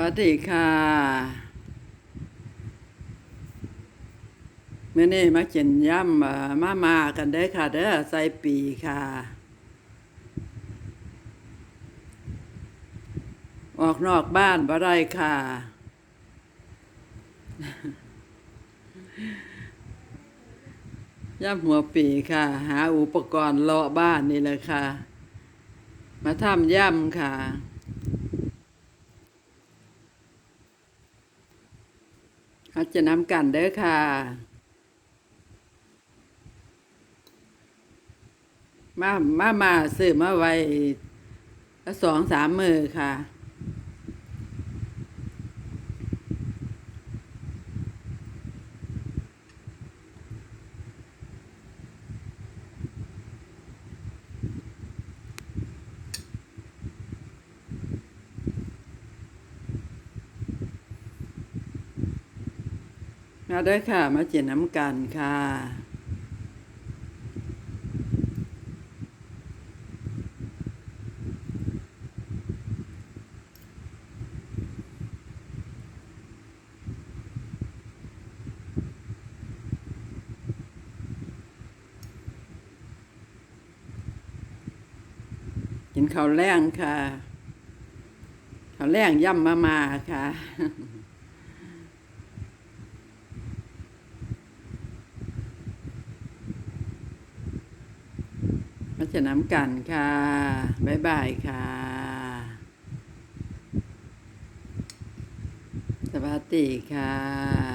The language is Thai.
วัสดีค่ะเมื่อนี้มากินย่ำมามากันได้ค่ะเด้อใส่ปีค่ะ ออกนอกบ้านบ่ได้ค่ะ ย่ำหัวปีค่ะ หาอุปกรณ์เลาะบ้านนี่แหละค่ะ มาทำย่ำค่ะ ขาจะนำกันเด้อค่ะ มา มา มาซื้อมาไว้ละสองสามมือค่ะ มาเด้ค่ะ มาเจนน้ำกันค่ะ กินข้าวแรงค่ะข้าวแรงย่ำมามาค่ะ มาจะน้ำกันค่ะ บ๊ายบายค่ะ สวัสดีค่ะ